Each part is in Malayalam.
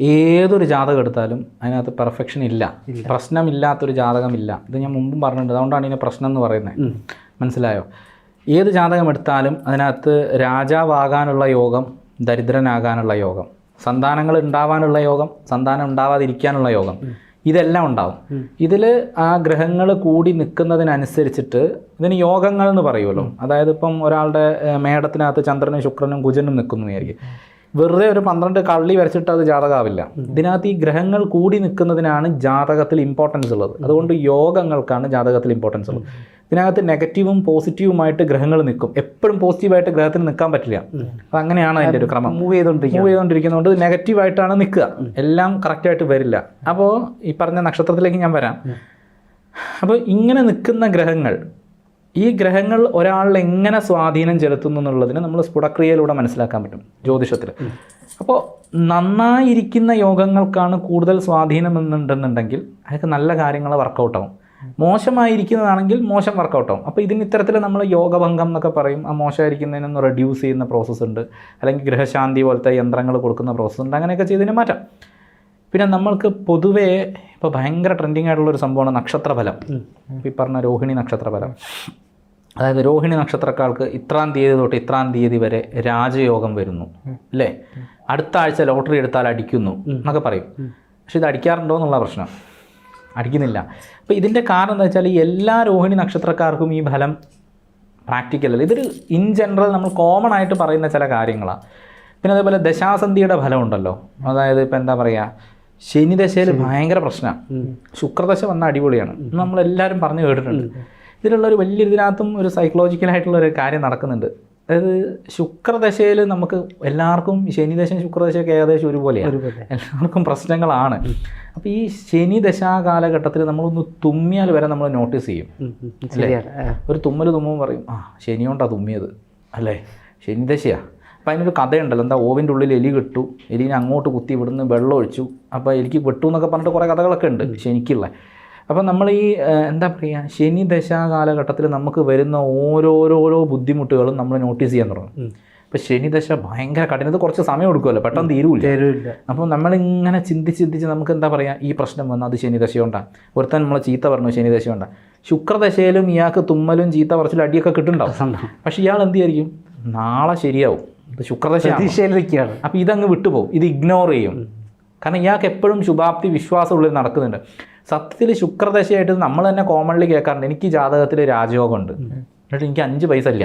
ഏതൊരു ജാതകം എടുത്താലും അതിനകത്ത് പെർഫെക്ഷൻ ഇല്ല. പ്രശ്നമില്ലാത്തൊരു ജാതകമില്ല. ഇത് ഞാൻ മുമ്പും പറഞ്ഞിട്ടുണ്ട്. അതുകൊണ്ടാണ് ഇതിനെ പ്രശ്നം എന്ന് പറയുന്നത്. മനസ്സിലായോ? ഏത് ജാതകം എടുത്താലും അതിനകത്ത് രാജാവാകാനുള്ള യോഗം ദരിദ്രനാകാനുള്ള യോഗം സന്താനങ്ങൾ ഉണ്ടാവാനുള്ള യോഗം സന്താനം ഉണ്ടാവാതിരിക്കാനുള്ള യോഗം ഇതെല്ലാം ഉണ്ടാവും. ഇതിൽ ആ ഗ്രഹങ്ങൾ കൂടി നിൽക്കുന്നതിനനുസരിച്ചിട്ട് ഇതിന് യോഗങ്ങൾ എന്ന് പറയുമല്ലോ. അതായത് ഇപ്പം ഒരാളുടെ മേടത്തിനകത്ത് ചന്ദ്രനും ശുക്രനും കുജനും നിൽക്കുന്നു വിചാരിക്കും. വെറുതെ ഒരു പന്ത്രണ്ട് കള്ളി വരച്ചിട്ട് അത് ജാതകമാവില്ല ഇതിനകത്ത് ഈ ഗ്രഹങ്ങൾ കൂടി നിൽക്കുന്നതിനാണ് ജാതകത്തിൽ ഇമ്പോർട്ടൻസ് ഉള്ളത്. അതുകൊണ്ട് യോഗങ്ങൾക്കാണ് ജാതകത്തിൽ ഇമ്പോർട്ടൻസ് ഉള്ളത്. ഇതിനകത്ത് നെഗറ്റീവും പോസിറ്റീവുമായിട്ട് ഗ്രഹങ്ങൾ നിൽക്കും. എപ്പോഴും പോസിറ്റീവായിട്ട് ഗ്രഹത്തിന് നിൽക്കാൻ പറ്റില്ല. അങ്ങനെയാണ് അതിന്റെ ഒരു ക്രമം. മൂവ് ചെയ്തുകൊണ്ടിരിക്കുക മൂവ് ചെയ്തുകൊണ്ടിരിക്കുന്നതുകൊണ്ട് നെഗറ്റീവായിട്ടാണ് നിൽക്കുക. എല്ലാം കറക്റ്റായിട്ട് വരില്ല. അപ്പോൾ ഈ പറഞ്ഞ നക്ഷത്രത്തിലേക്ക് ഞാൻ വരാം. അപ്പോൾ ഇങ്ങനെ നിൽക്കുന്ന ഗ്രഹങ്ങൾ ഈ ഗ്രഹങ്ങൾ ഒരാളിൽ എങ്ങനെ സ്വാധീനം ചെലുത്തുന്നു എന്നുള്ളതിന് നമ്മൾ സ്ഫുടക്രിയയിലൂടെ മനസ്സിലാക്കാൻ പറ്റും ജ്യോതിഷത്തിൽ. അപ്പോൾ നന്നായിരിക്കുന്ന യോഗങ്ങൾക്കാണ് കൂടുതൽ സ്വാധീനം എന്നുണ്ടെന്നുണ്ടെങ്കിൽ അതൊക്കെ നല്ല കാര്യങ്ങൾ വർക്കൗട്ടാവും മോശമായിരിക്കുന്നതാണെങ്കിൽ മോശം വർക്കൗട്ടാവും അപ്പോൾ ഇതിന് ഇത്തരത്തിൽ നമ്മൾ യോഗഭംഗം എന്നൊക്കെ പറയും. ആ മോശമായിരിക്കുന്നതിനൊന്ന് റെഡ്യൂസ് ചെയ്യുന്ന പ്രോസസ്സ് ഉണ്ട്. അല്ലെങ്കിൽ ഗ്രഹശാന്തി പോലത്തെ യന്ത്രങ്ങൾ കൊടുക്കുന്ന പ്രോസസ്സ് ഉണ്ട്. അങ്ങനെയൊക്കെ ചെയ്തതിന് മാറ്റാം. പിന്നെ നമ്മൾക്ക് പൊതുവേ ഇപ്പോൾ ഭയങ്കര ട്രെൻഡിങ് ആയിട്ടുള്ള ഒരു സംഭവമാണ് നക്ഷത്രഫലം. ഇപ്പോൾ ഈ പറഞ്ഞ രോഹിണി നക്ഷത്രഫലം. അതായത് രോഹിണി നക്ഷത്രക്കാർക്ക് ഇത്രാം തീയതി തൊട്ട് ഇത്രാം തീയതി വരെ രാജയോഗം വരുന്നു. അല്ലേ? അടുത്ത ആഴ്ച ലോട്ടറി എടുത്താൽ അടിക്കുന്നു എന്നൊക്കെ പറയും. പക്ഷെ ഇത് അടിക്കാറുണ്ടോ എന്നുള്ള പ്രശ്നം. അടിക്കുന്നില്ല. അപ്പോൾ ഇതിന്റെ കാരണം എന്താ വെച്ചാൽ ഈ എല്ലാ രോഹിണി നക്ഷത്രക്കാർക്കും ഈ ഫലം പ്രാക്ടിക്കൽ അല്ല. ഇതൊരു ഇൻ ജനറൽ നമ്മൾ കോമൺ ആയിട്ട് പറയുന്ന ചില കാര്യങ്ങളാണ് പിന്നെ അതേപോലെ ദശാസന്ധിയുടെ ഫലമുണ്ടല്ലോ. അതായത് ഇപ്പം എന്താ പറയുക ശനിദശയിൽ ഭയങ്കര പ്രശ്നമാണ്. ശുക്രദശ വന്ന അടിപൊളിയാണ്. നമ്മളെല്ലാവരും പറഞ്ഞു കേട്ടിട്ടുണ്ട്. ഇതിലുള്ള ഒരു വലിയ ഇതിനകത്തും ഒരു സൈക്കോളജിക്കലായിട്ടുള്ള ഒരു കാര്യം നടക്കുന്നുണ്ട്. അതായത് ശുക്രദശയിൽ നമുക്ക് എല്ലാവർക്കും ശനിദശയും ശുക്രദശയൊക്കെ ഏകദേശം ഒരുപോലെയാണ് എല്ലാവർക്കും പ്രശ്നങ്ങളാണ്. അപ്പോൾ ഈ ശനിദശാ കാലഘട്ടത്തിൽ നമ്മളൊന്ന് തുമ്മിയാൽ വരെ നമ്മൾ നോട്ടീസ് ചെയ്യും. ഒരു തുമ്മൽ തുമ്മും പറയും ആ ശനിയോണ്ടാണ് തുമ്മിയത്. അല്ലേ? ശനി ദശയാ അപ്പം അതിനൊരു കഥയുണ്ടല്ലോ. എന്താ ഓവിന്റെ ഉള്ളിൽ എലി കിട്ടു എലിനെ അങ്ങോട്ട് കുത്തി ഇവിടുന്ന് വെള്ളം ഒഴിച്ചു. അപ്പോൾ എലിക്ക് വെട്ടു എന്നൊക്കെ പറഞ്ഞിട്ട് കുറേ കഥകളൊക്കെ ഉണ്ട് ശനിക്കുള്ള അപ്പോൾ നമ്മൾ ഈ എന്താ പറയുക ശനി ദശാ കാലഘട്ടത്തിൽ നമുക്ക് വരുന്ന ഓരോരോരോ ബുദ്ധിമുട്ടുകളും നമ്മൾ നോട്ടീസ് ചെയ്യാൻ തുടങ്ങും. ഉം. ഇപ്പം ശനിദശ ഭയങ്കര കഠിനത് കുറച്ച് സമയം എടുക്കുമല്ലോ പെട്ടെന്ന് തീരൂല. അപ്പോൾ നമ്മളിങ്ങനെ ചിന്തിച്ച് ചിന്തിച്ച് നമുക്ക് എന്താ പറയുക ഈ പ്രശ്നം വന്നു അത് ശനിദശ കൊണ്ടാണ് ഒരുത്തൻ നമ്മളെ ചീത്ത പറഞ്ഞു ശനിദശ കൊണ്ടാണ് ശുക്രദശയിലും ഇയാൾക്ക് തുമ്മലും ചീത്ത പറച്ചിലും അടിയൊക്കെ കിട്ടുന്നുണ്ടാവും. പക്ഷേ ഇയാൾ എന്ത് ചെയ്യും? നാളെ ശരിയാവും. ശുക്രദശയാണ്. പ്രതീക്ഷയിലിരിക്കുകയാണ്. അപ്പോൾ ഇതങ്ങ് വിട്ടുപോകും. ഇത് ഇഗ്നോർ ചെയ്യും. കാരണം ഇയാൾക്ക് എപ്പോഴും ശുഭാപ്തി വിശ്വാസമുള്ളിൽ നടക്കുന്നുണ്ട്. സത്യത്തിൽ ശുക്രദശയായിട്ട് നമ്മൾ തന്നെ കോമൺലി കേൾക്കാറുണ്ട്. എനിക്ക് ജാതകത്തിൽ രാജയോഗമുണ്ട്. എന്നിട്ട് എനിക്ക് അഞ്ച് പൈസ ഇല്ല.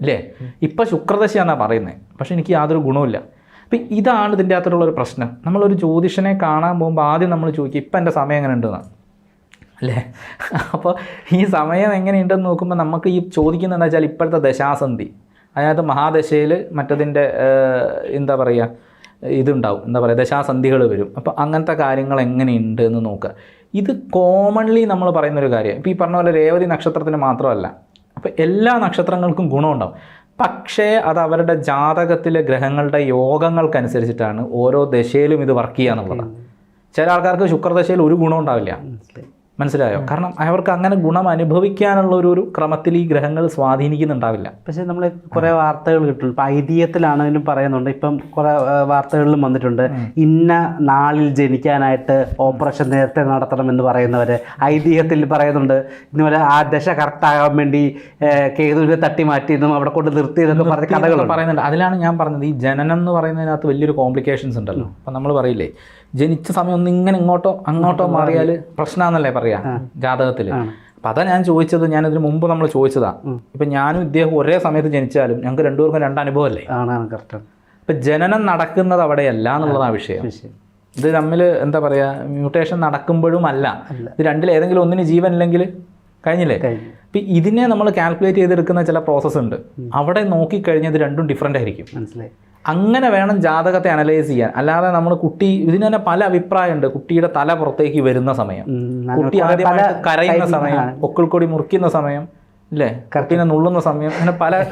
അല്ലേ ഇപ്പം ശുക്രദശയാണെന്നാണ് പറയുന്നത് പക്ഷേ എനിക്ക് യാതൊരു ഗുണവുമില്ല. അപ്പം ഇതാണ് ഇതിന്റെ അകത്തുള്ളൊരു പ്രശ്നം. നമ്മളൊരു ജ്യോതിഷനെ കാണാൻ പോകുമ്പോൾ ആദ്യം നമ്മൾ ചോദിക്കും ഇപ്പം എന്റെ സമയം എങ്ങനെ ഉണ്ടെന്നാണ് അല്ലേ? അപ്പോൾ ഈ സമയം എങ്ങനെയുണ്ടെന്ന് നോക്കുമ്പോൾ നമുക്ക് ഈ ചോദിക്കുന്നത് എന്താ വെച്ചാൽ ഇപ്പോഴത്തെ ദശാസന്ധി. അതിനകത്ത് മഹാദശയിൽ മറ്റതിന്റെ എന്താ പറയുക ഇതുണ്ടാവും. എന്താ പറയുക ദശാസന്ധികൾ വരും. അപ്പോൾ അങ്ങനത്തെ കാര്യങ്ങൾ എങ്ങനെയുണ്ട് എന്ന് നോക്കുക. ഇത് കോമൺലി നമ്മൾ പറയുന്നൊരു കാര്യം. ഇപ്പോൾ ഈ പറഞ്ഞ പോലെ രേവതി നക്ഷത്രത്തിന് മാത്രമല്ല. അപ്പോൾ എല്ലാ നക്ഷത്രങ്ങൾക്കും ഗുണമുണ്ടാവും. പക്ഷേ അത് അവരുടെ ജാതകത്തിലെ ഗ്രഹങ്ങളുടെ യോഗങ്ങൾക്കനുസരിച്ചിട്ടാണ് ഓരോ ദശയിലും ഇത് വർക്ക് ചെയ്യുക എന്നുള്ളതാണ്. ചില ആൾക്കാർക്ക് ശുക്രദശയിൽ ഒരു ഗുണം ഉണ്ടാവില്ല. മനസ്സിലായി? കാരണം അവർക്ക് അങ്ങനെ ഗുണം അനുഭവിക്കാനുള്ള ഒരു ഒരു ക്രമത്തിൽ ഈ ഗ്രഹങ്ങൾ സ്വാധീനിക്കുന്നുണ്ടാവില്ല. പക്ഷേ നമ്മൾ കുറേ വാർത്തകൾ കിട്ടും ഇപ്പം ഐതിഹ്യത്തിലാണെങ്കിലും പറയുന്നുണ്ട്. ഇപ്പം കുറേ വാർത്തകളിലും വന്നിട്ടുണ്ട്. ഇന്ന നാളിൽ ജനിക്കാനായിട്ട് ഓപ്പറേഷൻ നേരത്തെ നടത്തണം എന്ന് പറയുന്നവർ ഐതിഹ്യത്തിൽ പറയുന്നുണ്ട്. ഇന്നുപോലെ ആ ദശ കറക്റ്റാകാൻ വേണ്ടി കേതുവിനെ തട്ടി മാറ്റിയതും അവിടെ കൊണ്ട് നിർത്തിയതൊക്കെ പറഞ്ഞ കഥകൾ പറയുന്നുണ്ട്. അതിലാണ് ഞാൻ പറഞ്ഞത്. ഈ ജനനം എന്ന് പറയുന്നതിനകത്ത് വലിയൊരു കോംപ്ലിക്കേഷൻസ് ഉണ്ടല്ലോ. അപ്പം നമ്മൾ പറയില്ലേ ജനിച്ച സമയം ഒന്ന് ഇങ്ങനെ ഇങ്ങോട്ടോ അങ്ങോട്ടോ മാറിയാൽ പ്രശ്നമാണെന്നല്ലേ പറയാ ജാതകത്തിൽ അപ്പം അതാ ഞാൻ ചോദിച്ചത് ഞാൻ ഇതിന് മുമ്പ് നമ്മൾ ചോദിച്ചതാ. ഇപ്പം ഞാനും ഇദ്ദേഹം ഒരേ സമയത്ത് ജനിച്ചാലും ഞങ്ങൾക്ക് രണ്ടുപേർക്കും രണ്ട് അനുഭവമല്ലേ ഇപ്പം ജനനം നടക്കുന്നത് അവിടെയല്ല എന്നുള്ളതാണ് വിഷയം. ഇത് തമ്മിൽ എന്താ പറയുക മ്യൂട്ടേഷൻ നടക്കുമ്പോഴും അല്ല. ഇത് രണ്ടിൽ ഏതെങ്കിലും ഒന്നിന് ജീവൻ ഇല്ലെങ്കിൽ കഴിഞ്ഞില്ലേ? കഴിഞ്ഞു. ഇപ്പം ഇതിനെ നമ്മൾ കാൽക്കുലേറ്റ് ചെയ്തെടുക്കുന്ന ചില പ്രോസസ്സ് ഉണ്ട്. അവിടെ നോക്കിക്കഴിഞ്ഞാൽ ഇത് രണ്ടും ഡിഫറെന്റ് ആയിരിക്കും. മനസ്സിലായി. അങ്ങനെ വേണം ജാതകത്തെ അനലൈസ് ചെയ്യാൻ. അല്ലാതെ നമ്മൾ കുട്ടി ഇതിന് തന്നെ പല അഭിപ്രായമുണ്ട്. കുട്ടിയുടെ തല പുറത്തേക്ക് വരുന്ന സമയം. കുട്ടി ആദ്യമായിട്ട് കരയുന്ന സമയം. പൊക്കിൾക്കൊടി മുറിക്കുന്ന സമയം അല്ലേ കുട്ടീനെ നുള്ളുന്ന സമയം അങ്ങനെ പല